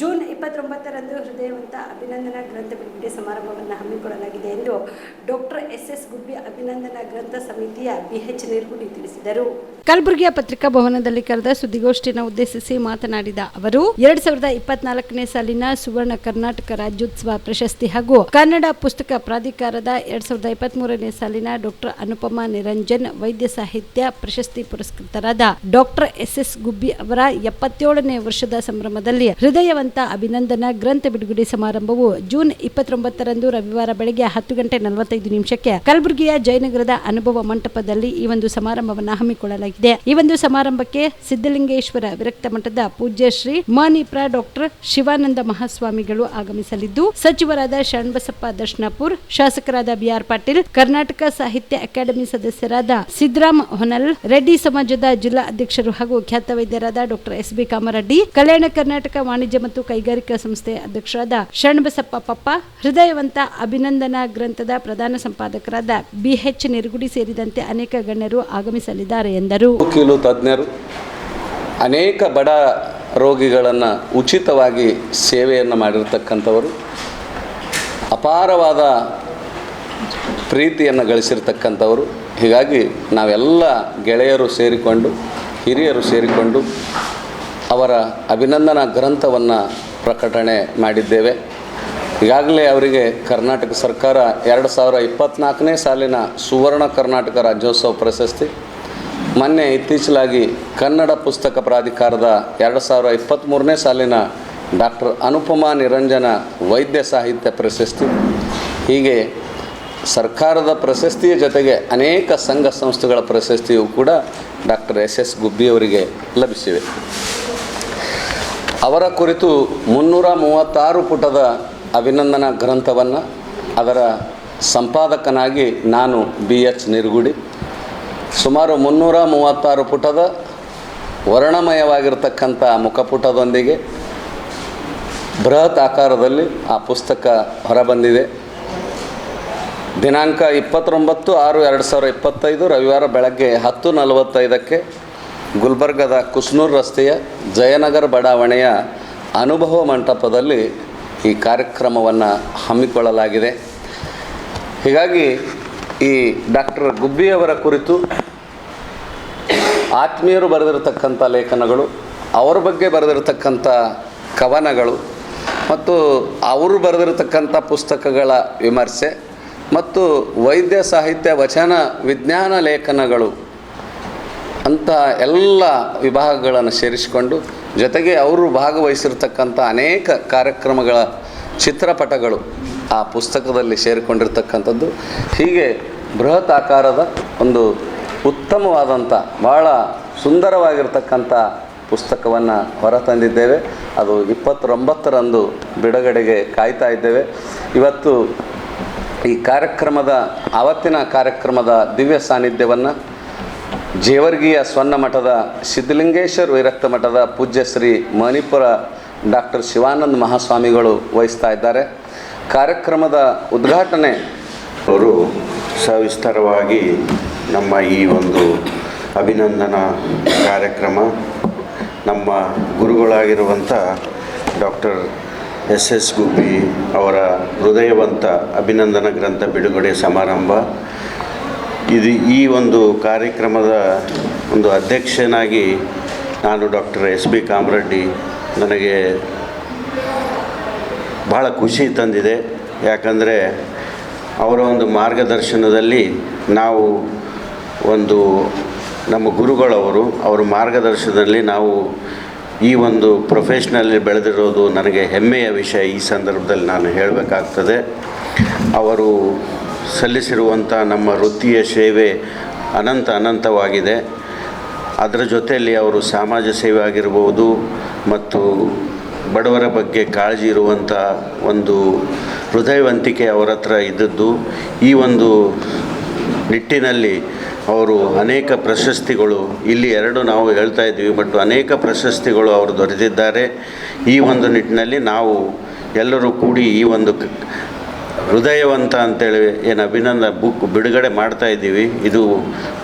June ಇಪ್ಪತ್ತೊಂಬತ್ತರಂದು ಹೃದಯವಂತ ಅಭಿನಂದನಾ ಗ್ರಂಥ ಬಿಡುಗಡೆ ಸಮಾರಂಭವನ್ನು ಹಮ್ಮಿಕೊಳ್ಳಲಾಗಿದೆ ಎಂದು ಡಾಕ್ಟರ್ ಎಸ್ ಎಸ್ ಗುಬ್ಬಿ ಅಭಿನಂದನಾ ಗ್ರಂಥ ಸಮಿತಿಯ ಬಿಎಚ್ ನಿರ್ಗುಡಿ ತಿಳಿಸಿದರು. ಕಲಬುರಗಿಯ ಪತ್ರಿಕಾ ಭವನದಲ್ಲಿ ಕರೆದ ಸುದ್ದಿಗೋಷ್ಠಿಯನ್ನು ಉದ್ದೇಶಿಸಿ ಮಾತನಾಡಿದ ಅವರು, ಎರಡ್ ಸಾವಿರದ ಇಪ್ಪತ್ನಾಲ್ಕನೇ ಸಾಲಿನ ಸುವರ್ಣ ಕರ್ನಾಟಕ ರಾಜ್ಯೋತ್ಸವ ಪ್ರಶಸ್ತಿ ಹಾಗೂ ಕನ್ನಡ ಪುಸ್ತಕ ಪ್ರಾಧಿಕಾರದ ಎರಡ್ ಸಾವಿರದ ಇಪ್ಪತ್ಮೂರನೇ ಸಾಲಿನ ಡಾಕ್ಟರ್ ಅನುಪಮಾ ನಿರಂಜನ್ ವೈದ್ಯ ಸಾಹಿತ್ಯ ಪ್ರಶಸ್ತಿ ಪುರಸ್ಕೃತರಾದ ಡಾಕ್ಟರ್ ಎಸ್ ಎಸ್ ಗುಬ್ಬಿ ಅವರ ಎಪ್ಪತ್ತೇಳನೇ ವರ್ಷದ ಸಂಭ್ರಮದಲ್ಲಿ ಹೃದಯವಂತ ಅಭಿನಂದನಾ ಗ್ರಂಥ ಬಿಡುಗಡೆ ಸಮಾರಂಭವು ಜೂನ್ ಇಪ್ಪತ್ತೊಂಬತ್ತರಂದು ರವಿವಾರ ಬೆಳಗ್ಗೆ ಹತ್ತು ಗಂಟೆ ನಲವತ್ತೈದು ನಿಮಿಷಕ್ಕೆ ಕಲಬುರಗಿಯ ಜಯನಗರದ ಅನುಭವ ಮಂಟಪದಲ್ಲಿ ಈ ಒಂದು ಸಮಾರಂಭವನ್ನು ಹಮ್ಮಿಕೊಳ್ಳಲಾಗಿದೆ. ಈ ಒಂದು ಸಮಾರಂಭಕ್ಕೆ ಸಿದ್ದಲಿಂಗೇಶ್ವರ ವಿರಕ್ತ ಮಠದ ಪೂಜ್ಯ ಶ್ರೀ ಮಾನಿಪ್ರ ಡಾಕ್ಟರ್ ಶಿವಾನಂದ ಮಹಾಸ್ವಾಮಿಗಳು ಆಗಮಿಸಲಿದ್ದು, ಸಚಿವರಾದ ಶರಣಬಸಪ್ಪ ದರ್ಶನಾಪುರ್, ಶಾಸಕರಾದ ಬಿಆರ್ ಪಾಟೀಲ್, ಕರ್ನಾಟಕ ಸಾಹಿತ್ಯ ಅಕಾಡೆಮಿ ಸದಸ್ಯರಾದ ಸಿದ್ದರಾಮ್ ಹೊನಲ್, ರೆಡ್ಡಿ ಸಮಾಜದ ಜಿಲ್ಲಾ ಅಧ್ಯಕ್ಷರು ಹಾಗೂ ಖ್ಯಾತ ವೈದ್ಯರಾದ doctor S B Kamareddy, Kalyana Karnataka ವಾಣಿಜ್ಯ ಮತ್ತು ಕೈಗಾರಿಕಾ ಸಂಸ್ಥೆ ಅಧ್ಯಕ್ಷರಾದ ಶರಣಬಸಪ್ಪ ಪಪ್ಪ ಹೃದಯವಂತ ಅಭಿನಂದನಾ ಗ್ರಂಥದ ಪ್ರಧಾನ ಸಂಪಾದಕರಾದ ಬಿಎಚ್ ನಿರ್ಗುಡಿ ಸೇರಿದಂತೆ ಅನೇಕ ಗಣ್ಯರು ಆಗಮಿಸಲಿದ್ದಾರೆ ಎಂದರು. ವಕೀಲು, ತಜ್ಞರು, ಅನೇಕ ಬಡ ರೋಗಿಗಳನ್ನು ಉಚಿತವಾಗಿ ಸೇವೆಯನ್ನು ಮಾಡಿರ್ತಕ್ಕಂಥವರು, ಅಪಾರವಾದ ಪ್ರೀತಿಯನ್ನು ಗಳಿಸಿರ್ತಕ್ಕಂಥವರು. ಹೀಗಾಗಿ ನಾವೆಲ್ಲ ಗೆಳೆಯರು ಸೇರಿಕೊಂಡು, ಹಿರಿಯರು ಸೇರಿಕೊಂಡು ಅವರ ಅಭಿನಂದನಾ ಗ್ರಂಥವನ್ನು ಪ್ರಕಟಣೆ ಮಾಡಿದ್ದೇವೆ. ಈಗಾಗಲೇ ಅವರಿಗೆ ಕರ್ನಾಟಕ ಸರ್ಕಾರ ಎರಡು ಸಾವಿರ ಇಪ್ಪತ್ತ್ನಾಲ್ಕನೇ ಸಾಲಿನ ಸುವರ್ಣ ಕರ್ನಾಟಕ ರಾಜ್ಯೋತ್ಸವ ಪ್ರಶಸ್ತಿ, ಮೊನ್ನೆ ಇತ್ತೀಚಲಾಗಿ ಕನ್ನಡ ಪುಸ್ತಕ ಪ್ರಾಧಿಕಾರದ ಎರಡು ಸಾವಿರ ಇಪ್ಪತ್ತ್ಮೂರನೇ ಸಾಲಿನ ಡಾಕ್ಟರ್ ಅನುಪಮಾ ನಿರಂಜನ ವೈದ್ಯ ಸಾಹಿತ್ಯ ಪ್ರಶಸ್ತಿ. ಹೀಗೆ ಸರ್ಕಾರದ ಪ್ರಶಸ್ತಿಯ ಜೊತೆಗೆ ಅನೇಕ ಸಂಘ ಸಂಸ್ಥೆಗಳ ಪ್ರಶಸ್ತಿಯು ಕೂಡ ಡಾಕ್ಟರ್ ಎಸ್ ಎಸ್ ಗುಬ್ಬಿಯವರಿಗೆ ಲಭಿಸಿವೆ. ಅವರ ಕುರಿತು ಮುನ್ನೂರ ಮೂವತ್ತಾರು ಪುಟದ ಅಭಿನಂದನಾ ಗ್ರಂಥವನ್ನು ಅದರ ಸಂಪಾದಕನಾಗಿ ನಾನು ಬಿ ಎಚ್ ನಿರ್ಗುಡಿ. ಸುಮಾರು ಮುನ್ನೂರ ಮೂವತ್ತಾರು ಪುಟದ ವರ್ಣಮಯವಾಗಿರ್ತಕ್ಕಂಥ ಮುಖಪುಟದೊಂದಿಗೆ ಬೃಹತ್ ಆಕಾರದಲ್ಲಿ ಆ ಪುಸ್ತಕ ಹೊರಬಂದಿದೆ. ದಿನಾಂಕ ಇಪ್ಪತ್ತೊಂಬತ್ತು ಆರು ಎರಡು ಸಾವಿರ ಇಪ್ಪತ್ತೈದು, ರವಿವಾರ ಬೆಳಗ್ಗೆ ಹತ್ತು ನಲವತ್ತೈದಕ್ಕೆ ಗುಲ್ಬರ್ಗದ ಕುಸ್ನೂರ್ ರಸ್ತೆಯ ಜಯನಗರ ಬಡಾವಣೆಯ ಅನುಭವ ಮಂಟಪದಲ್ಲಿ ಈ ಕಾರ್ಯಕ್ರಮವನ್ನು ಹಮ್ಮಿಕೊಳ್ಳಲಾಗಿದೆ. ಹೀಗಾಗಿ ಈ ಡಾಕ್ಟರ್ ಗುಬ್ಬಿಯವರ ಕುರಿತು ಆತ್ಮೀಯರು ಬರೆದಿರತಕ್ಕಂಥ ಲೇಖನಗಳು, ಅವರ ಬಗ್ಗೆ ಬರೆದಿರತಕ್ಕಂಥ ಕವನಗಳು, ಮತ್ತು ಅವರು ಬರೆದಿರತಕ್ಕಂಥ ಪುಸ್ತಕಗಳ ವಿಮರ್ಶೆ, ಮತ್ತು ವೈದ್ಯ ಸಾಹಿತ್ಯ ವಚನ ವಿಜ್ಞಾನ ಲೇಖನಗಳು ಅಂತ ಎಲ್ಲ ವಿಭಾಗಗಳನ್ನು ಸೇರಿಸಿಕೊಂಡು ಜೊತೆಗೆ ಅವರು ಭಾಗವಹಿಸಿರ್ತಕ್ಕಂಥ ಅನೇಕ ಕಾರ್ಯಕ್ರಮಗಳ ಚಿತ್ರಪಟಗಳು ಆ ಪುಸ್ತಕದಲ್ಲಿ ಸೇರಿಕೊಂಡಿರ್ತಕ್ಕಂಥದ್ದು. ಹೀಗೆ ಬೃಹತ್ ಆಕಾರದ ಒಂದು ಉತ್ತಮವಾದಂಥ ಭಾಳ ಸುಂದರವಾಗಿರ್ತಕ್ಕಂಥ ಪುಸ್ತಕವನ್ನು ಹೊರತಂದಿದ್ದೇವೆ. ಅದು ಇಪ್ಪತ್ತೊಂಬತ್ತರಂದು ಬಿಡುಗಡೆಗೆ ಕಾಯ್ತಾ ಇದ್ದೇವೆ. ಇವತ್ತು ಈ ಕಾರ್ಯಕ್ರಮದ ಆವತ್ತಿನ ಕಾರ್ಯಕ್ರಮದ ದಿವ್ಯ ಸಾನ್ನಿಧ್ಯವನ್ನು ಜೇವರ್ಗಿಯ ಸ್ವರ್ಣ ಮಠದ ಸಿದ್ಧಲಿಂಗೇಶ್ವರ ವೈರಕ್ತ ಮಠದ ಪೂಜ್ಯ ಶ್ರೀ ಮಣಿಪುರ ಡಾಕ್ಟರ್ ಶಿವಾನಂದ ಮಹಾಸ್ವಾಮಿಗಳು ವಹಿಸ್ತಾ ಇದ್ದಾರೆ. ಕಾರ್ಯಕ್ರಮದ ಉದ್ಘಾಟನೆ. ಅವರು ಸವಿಸ್ತಾರವಾಗಿ ನಮ್ಮ ಈ ಒಂದು ಅಭಿನಂದನಾ ಕಾರ್ಯಕ್ರಮ, ನಮ್ಮ ಗುರುಗಳಾಗಿರುವಂಥ ಡಾಕ್ಟರ್ ಎಸ್ ಎಸ್ ಗುಬ್ಬಿ ಅವರ ಹೃದಯವಂತ ಅಭಿನಂದನಾ ಗ್ರಂಥ ಬಿಡುಗಡೆ ಸಮಾರಂಭ ಇದು ಈ ಒಂದು ಕಾರ್ಯಕ್ರಮದ ಒಂದು ಅಧ್ಯಕ್ಷನಾಗಿ ನಾನು ಡಾಕ್ಟರ್ ಎಸ್ ಬಿ ಕಾಮರೆಡ್ಡಿ ನನಗೆ ಭಾಳ ಖುಷಿ ತಂದಿದೆ. ಯಾಕಂದರೆ ಅವರ ಒಂದು ಮಾರ್ಗದರ್ಶನದಲ್ಲಿ ನಾವು ಒಂದು ನಮ್ಮ ಗುರುಗಳವರು ಅವರ ಮಾರ್ಗದರ್ಶನದಲ್ಲಿ ನಾವು ಈ ಒಂದು ಪ್ರೊಫೆಷ್ನಲ್ಲಿ ಬೆಳೆದಿರೋದು ನನಗೆ ಹೆಮ್ಮೆಯ ವಿಷಯ ಈ ಸಂದರ್ಭದಲ್ಲಿ ನಾನು ಹೇಳಬೇಕಾಗ್ತದೆ. ಅವರು ಸಲ್ಲಿಸಿರುವಂಥ ನಮ್ಮ ವೃತ್ತಿಯ ಸೇವೆ ಅನಂತ ಅನಂತವಾಗಿದೆ. ಅದರ ಜೊತೆಯಲ್ಲಿ ಅವರು ಸಮಾಜ ಸೇವೆ ಆಗಿರ್ಬೋದು ಮತ್ತು ಬಡವರ ಬಗ್ಗೆ ಕಾಳಜಿ ಇರುವಂಥ ಒಂದು ಹೃದಯವಂತಿಕೆ ಅವರ ಹತ್ರ ಇದ್ದದ್ದು. ಈ ಒಂದು ನಿಟ್ಟಿನಲ್ಲಿ ಅವರು ಅನೇಕ ಪ್ರಶಸ್ತಿಗಳು, ಇಲ್ಲಿ ಎರಡು ನಾವು ಹೇಳ್ತಾ ಇದ್ದೀವಿ, ಬಟ್ ಅನೇಕ ಪ್ರಶಸ್ತಿಗಳು ಅವರು ದೊರೆತಿದ್ದಾರೆ. ಈ ಒಂದು ನಿಟ್ಟಿನಲ್ಲಿ ನಾವು ಎಲ್ಲರೂ ಕೂಡಿ ಈ ಒಂದು ಹೃದಯವಂತ ಅಂತೇಳಿ ಏನು ಅಭಿನಂದ ಬುಕ್ ಬಿಡುಗಡೆ ಮಾಡ್ತಾ ಇದ್ದೀವಿ. ಇದು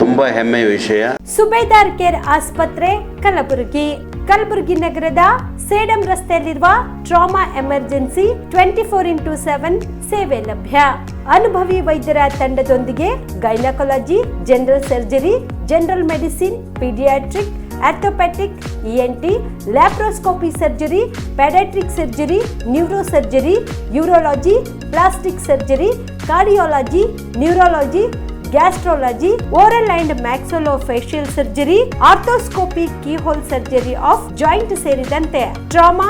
ತುಂಬಾ ಹೆಮ್ಮೆಯ ವಿಷಯ. ಸುಬೇದಾರ್ ಕೇರ್ ಆಸ್ಪತ್ರೆ, ಕಲಬುರಗಿ. ಕಲಬುರಗಿ ನಗರದ ಸೇಡಂ ರಸ್ತೆಯಲ್ಲಿರುವ trauma emergency twenty four into seven ಸೇವೆ ಲಭ್ಯ. ಅನುಭವಿ ವೈದ್ಯರ ತಂಡದೊಂದಿಗೆ gynaecology, general surgery, general medicine, paediatric orthopaedic ENT laparoscopy surgery paediatric surgery neuro surgery urology plastic surgery cardiology neurology gastrology oral and maxillofacial surgery arthroscopy keyhole surgery of joint ಸೇರಿದಂತೆ trauma